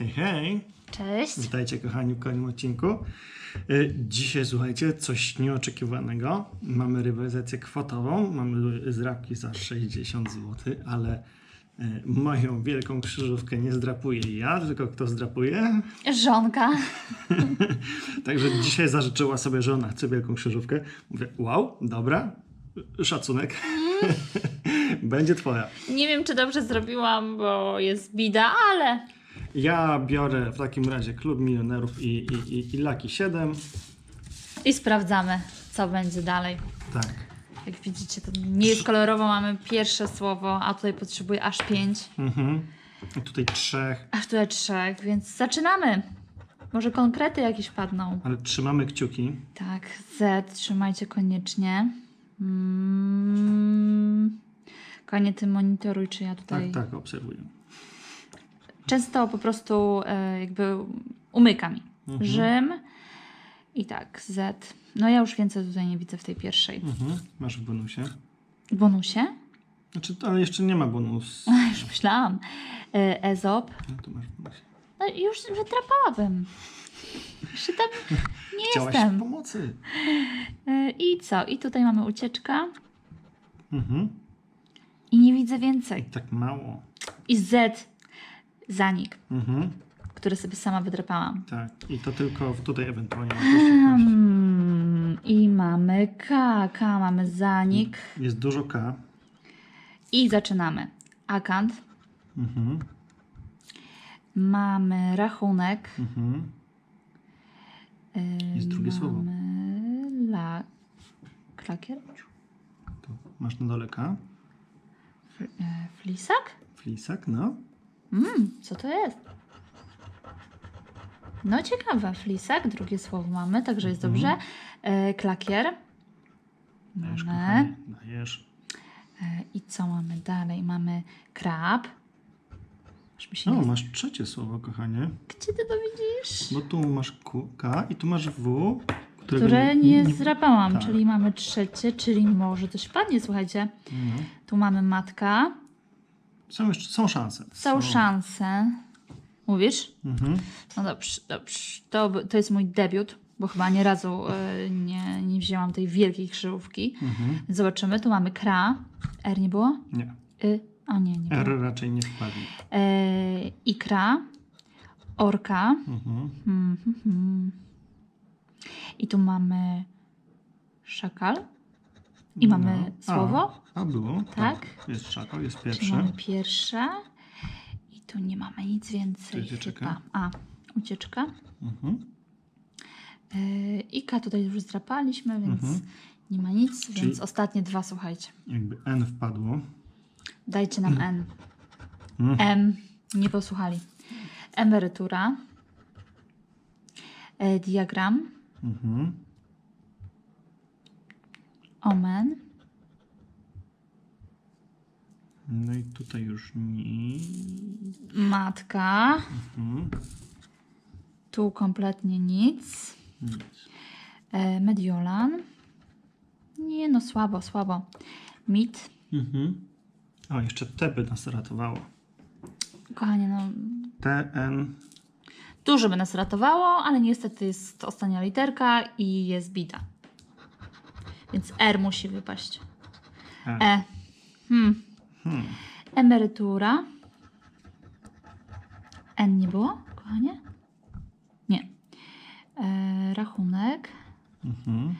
Hej, hej! Cześć. Witajcie kochani w kolejnym odcinku. Y, Dzisiaj słuchajcie, coś nieoczekiwanego. Mamy rywalizację kwotową, mamy zdrapki za 60 zł, ale y, moją wielką krzyżówkę nie zdrapuję ja, tylko kto zdrapuje. Żonka. Także dzisiaj zażyczyła sobie żona, chcę wielką krzyżówkę. Mówię, wow, dobra, szacunek. Będzie twoja. Nie wiem, czy dobrze zrobiłam, bo jest bida, ale Ja biorę w takim razie Klub Milionerów i, i, i, i Lucky 7. i sprawdzamy, co będzie dalej. Tak. Jak widzicie, to nie jest kolorowo, mamy pierwsze słowo, a tutaj potrzebuję aż pięć, Mhm. I tutaj trzech, aż tutaj trzech, więc zaczynamy. Może konkrety jakieś padną. ale trzymamy kciuki. Tak, Z, trzymajcie koniecznie. Mm. Konie, ty monitoruj, czy ja Tak, tutaj... tak, obserwuję. Często po prostu e, jakby umyka mi. Mhm. Rzym i tak, Z. No ja już więcej tutaj nie widzę w tej pierwszej. Mhm. Masz w bonusie. Bonusie? Znaczy, ale jeszcze nie ma bonus. Już myślałam. E, Ezop. No to masz w. No już wytrapałabym. Jeszcze tam nie Chciałaś jestem. pomocy. E, I co? I tutaj mamy ucieczka. Mhm. I nie widzę więcej. Tak mało. I Z. Zanik, Mhm. który sobie sama wydrapałam. Tak. I to tylko w- tutaj ewentualnie. Hmm, I mamy K. K mamy zanik. Jest dużo K. I zaczynamy. Akant. Mhm. Mamy rachunek. Mhm. Yy, Jest drugie słowo. Mamy la... Klakier? To masz na dole K. E, Flisak? Flisak, no. Mm, co to jest? No ciekawe, flisak, drugie słowo mamy, także jest Mhm. dobrze. E, klakier. Dajesz, Mamy. kochanie. Dajesz. E, I co mamy dalej? Mamy krab. Aż mi się O, nie... masz trzecie słowo, kochanie. Gdzie ty to widzisz? Bo tu masz Q, K i tu masz W, którego Które nie zdrapałam, tak. czyli mamy trzecie, czyli może coś padnie, słuchajcie. No. Tu mamy matka. Są jeszcze są szanse. Są szanse. Mówisz? Mhm. No dobrze, dobrze. To, to jest mój debiut, bo chyba nie razu e, nie, nie wzięłam tej wielkiej krzyżówki. Mhm. Zobaczymy. Tu mamy kra. R nie było? Nie. Y. A nie, nie było. R raczej nie wpadnie. E, ikra. Orka. Mhm. Mhm, mhm. I tu mamy szakal. I mamy No. słowo. A, a było? Tak. Jest szakal, jest Czyli pierwsze. mamy pierwsze. I tu nie mamy nic więcej. Ucieczka. chyba. A, ucieczka. Mhm. Yy, Ika tutaj już zdrapaliśmy, więc Mhm. nie ma nic, Czyli- więc ostatnie dwa słuchajcie. Jakby N wpadło. Dajcie nam N. Mhm. M. Nie posłuchali. Emerytura. E, diagram. Mhm. Omen. No i tutaj już nie. Matka. Mhm. Tu kompletnie nic. Nic. E, Mediolan. Nie no, słabo, słabo. Mit. Mhm. O, jeszcze T by nas ratowało. Kochanie, no T, N. dużo by nas ratowało, ale niestety jest ostatnia literka i jest bita. Więc R musi wypaść. R. E. Hmm. Hmm. Emerytura. N nie było, kochanie? Nie. E, rachunek. Mhm.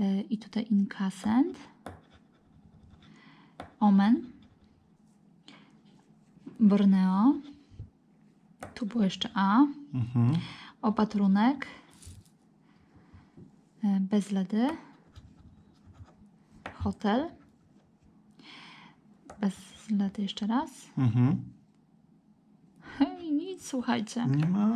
E, I tutaj inkasent. Omen. Borneo. Tu było jeszcze A. Mhm. Opatrunek. E, Bez ledy. Hotel. Bez ledy jeszcze raz. Mhm. Hej, nic, słuchajcie. Nie ma.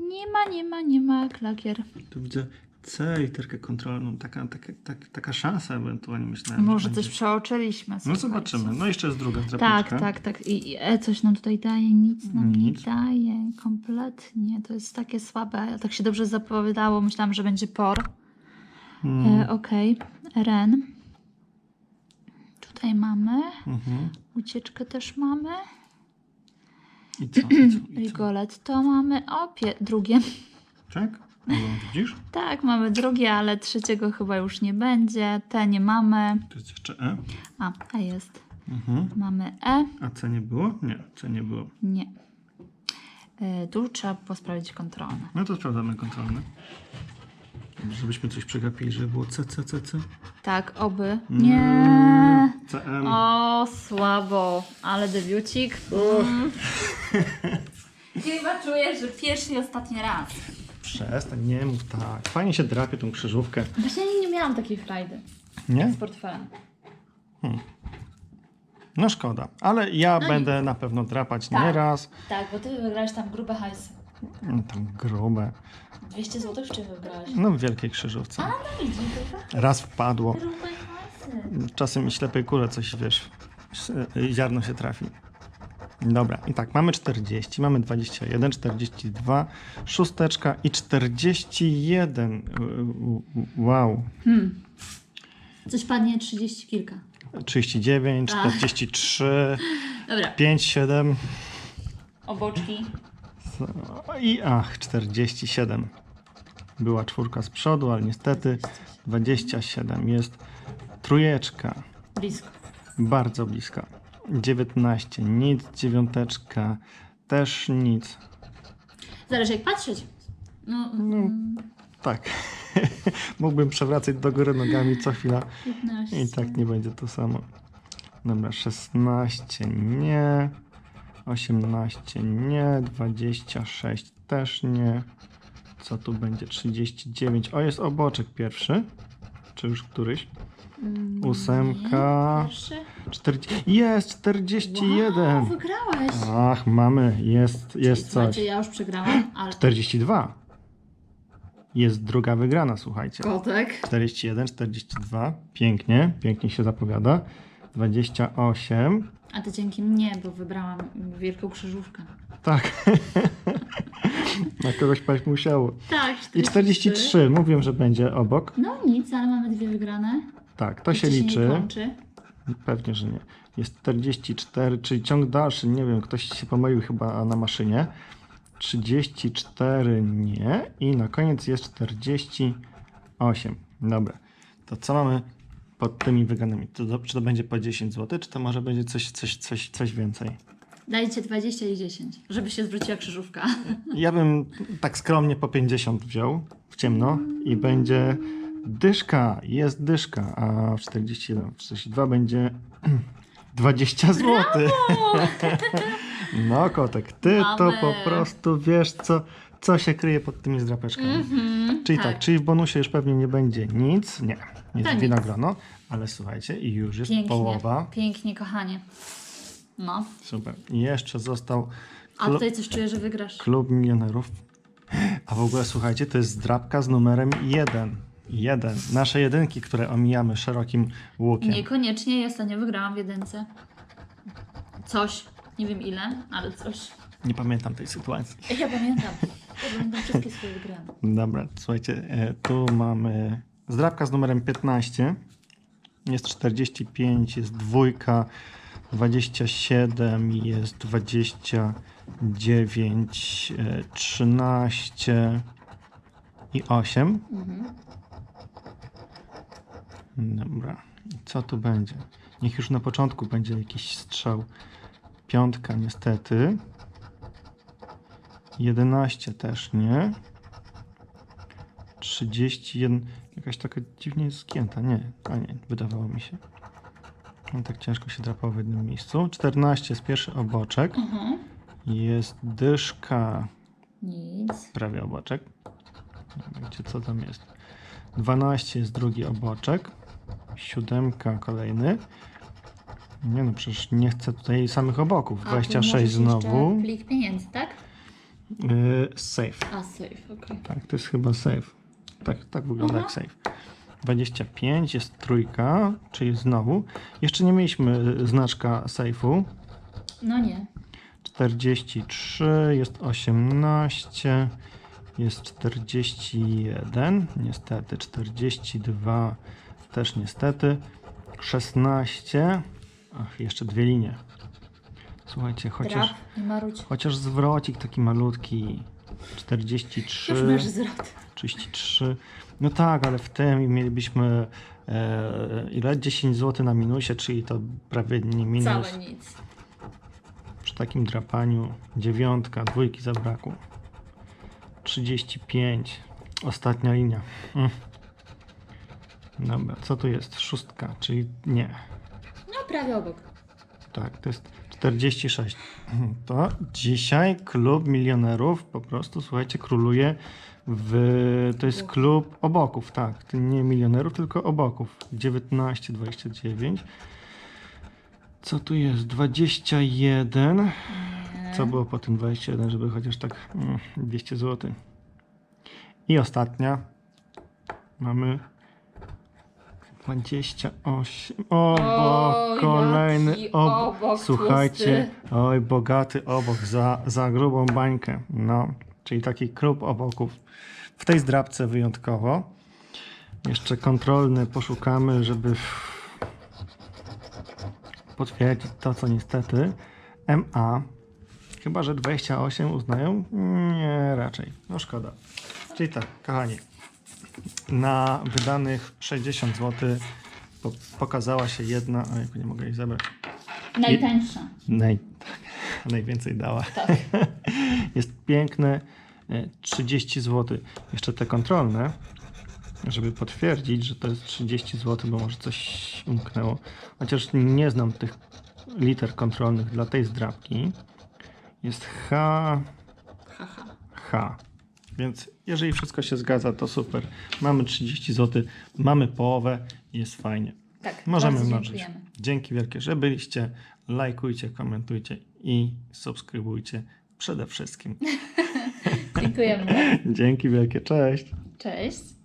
Nie ma, nie ma, nie ma klakier. Tu widzę C, literkę kontrolną. Taka, taka, taka, taka szansa ewentualnie myślałem. że Może będzie. coś przeoczyliśmy. No słuchajcie. zobaczymy. No jeszcze jest druga Tak, tak, tak. I i E coś nam tutaj daje, nic nam Nic. nie daje. Kompletnie. To jest takie słabe. Tak się dobrze zapowiadało. Myślałam, że będzie por. Hmm. E, Okej. Ren. Tutaj mamy. Mhm. Ucieczkę też mamy. I co? I co? I co? Rigoletto mamy opie, drugie. Tak? No, widzisz? Tak, mamy drugie, ale trzeciego chyba już nie będzie. Te nie mamy. To jest jeszcze E. A, A jest. Mhm. Mamy E. A C nie było? Nie, C nie było. Nie. Y, Tu trzeba posprawdzić kontrolne. No to sprawdzamy kontrolne. Żebyśmy coś przegapili, żeby było C, C, C, C. Tak, oby. Mm. Nie. CM. O, słabo. Ale debiucik. Mm. Chyba czuję, że pierwszy i ostatni raz. Przestań, nie mów tak. Fajnie się drapie tą krzyżówkę. Właśnie nie miałam takiej frajdy Nie? z portfelem. No szkoda. Ale ja No będę na pewno drapać Tak. nie raz. Tak, bo ty wygrałeś tam grube hajsy. No, Tam grube. 200 zł czy wygrałeś? No w wielkiej krzyżówce. No widzisz, tylko Raz wpadło. grube hajsy. Czasem i ślepej kule coś, wiesz, y, ziarno się trafi. Dobra, i tak, mamy 40, mamy 21, 42, szósteczka i 41. Y, y, Wow. Hmm. Coś padnie 30 kilka. 39, Ach. 43, Dobra, 5, 7 oboczki. I ach, 47. Była czwórka z przodu, ale niestety 27 jest trójeczka. Blisko. Bardzo bliska. 19, nic, dziewiąteczka, też nic. Zależy jak patrzeć. No, mm, Tak. Mógłbym przewracać do góry nogami co chwila 15. i tak nie będzie to samo. Dobra, 16 nie, 18 nie, 26 też nie. Co tu będzie? 39. O, jest oboczek pierwszy. Czy już któryś? Mm, Ósemka. Pierwszy. 40. Jest 41. Wow, wygrałeś. Ach, mamy, jest, jest coś. Słuchajcie, ja już przegrałam, ale... 42. Jest druga wygrana, słuchajcie. Kotek. 41, 42. Pięknie, pięknie się zapowiada. 28. A to dzięki mnie, bo wybrałam wielką krzyżówkę. Tak. Na kogoś paść musiało. Tak, I 43. Mówiłem, że będzie obok. No nic, ale mamy dwie wygrane. Tak, to się Jeszcze liczy. nie kończy. Pewnie, że nie. Jest 44, czyli ciąg dalszy. Nie wiem, ktoś się pomylił chyba na maszynie. 34 nie. I na koniec jest 48. Dobra. To co mamy pod tymi wygranymi? To, do- czy to będzie po 10 zł, czy to może będzie coś, coś, coś, coś więcej? Dajcie 20 i 10, żeby się zwróciła krzyżówka. Ja bym tak skromnie po 50 wziął w ciemno i będzie dyszka, jest dyszka, a w 41, w 42 będzie 20 zł. No kotek, ty to Mamy. po prostu wiesz co, co się kryje pod tymi zdrapeczkami. Mhm, Czyli tak. czyli w bonusie już pewnie nie będzie nic, nie, jest To nic. winogrono, ale słuchajcie i już jest Pięknie, połowa. pięknie, kochanie. No, Super. I jeszcze został a klu- tutaj coś czuję, że wygrasz. Klub milionerów. A w ogóle słuchajcie, to jest zdrabka z numerem 1. 1. Nasze jedynki, które omijamy szerokim łukiem. Niekoniecznie, ja ostatnio wygrałam w jedynce. Coś, nie wiem ile, ale coś. Nie pamiętam tej sytuacji. Ja pamiętam. Ja pamiętam wszystkie swoje wygrane. Dobra, słuchajcie, e, tu mamy zdrabka z numerem 15. Jest 45, jest dwójka, 27, jest 29, e, 13 i 8. Mhm. Dobra, co tu będzie? Niech już na początku będzie jakiś strzał. Piątka niestety. 11 też nie. 31. Jakaś taka dziwnie jest zgięta. Nie, a nie, wydawało mi się. No, tak ciężko się drapało w jednym miejscu. 14 jest pierwszy oboczek. Mhm. Jest dyszka. Nic. Prawie oboczek. Nie Wiecie co tam jest. 12 jest drugi oboczek. Siódemka kolejny. Nie no, przecież nie chcę tutaj samych oboków. A, tu 26 możesz znowu. Jeszcze plik pieniędzy, tak? Yy, safe. A, safe, okej. Tak, to jest chyba safe. Tak, tak wygląda jak safe. 25 jest trójka, czyli znowu. Jeszcze nie mieliśmy znaczka safe'u. No nie. 43, jest 18, jest 41, niestety 42, też niestety 16, ach, jeszcze dwie linie. Słuchajcie, chociaż, Drap, nie marudź. chociaż zwrocik taki malutki. 43. Już masz zwrot. 33. No tak, ale w tym mielibyśmy e, ile? 10 zł na minusie, czyli to prawie nie minus. Całe nic. Przy takim drapaniu dziewiątka, dwójki zabrakło. 35. Ostatnia linia. Mm. Dobra, co tu jest? Szóstka, czyli nie. Prawie obok. Tak, to jest 46. To dzisiaj klub milionerów po prostu, słuchajcie, króluje w. To jest klub oboków, tak. Nie milionerów, tylko oboków. 19, 29. Co tu jest? 21. Nie. Co było po tym 21, żeby chociaż tak mm, 200 zł. I ostatnia. Mamy 28. Obok, O, kolejny jaki obok. obok Słuchajcie, oj, bogaty obok za, za grubą bańkę. No, czyli taki klub oboków. W tej zdrabce wyjątkowo. Jeszcze kontrolny poszukamy, żeby potwierdzić to, co niestety MA. Chyba, że 28 uznają? Nie, raczej. No szkoda. Czyli tak, kochani. Na wydanych 60 zł po, pokazała się jedna. Oj, nie mogę jej zebrać. Najtańsza. Naj, tak, najwięcej dała. Tak. Jest piękne e, 30 zł. Jeszcze te kontrolne, żeby potwierdzić, że to jest 30 zł, bo może coś umknęło. Chociaż nie znam tych liter kontrolnych dla tej zdrabki. Jest H, Haha. H. Więc jeżeli wszystko się zgadza, to super. Mamy 30 zł, mamy połowę, jest fajnie. Tak, Możemy dziękujemy. Dzięki wielkie, że byliście. Lajkujcie, komentujcie i subskrybujcie przede wszystkim. Dziękujemy. Dzięki wielkie, cześć. Cześć.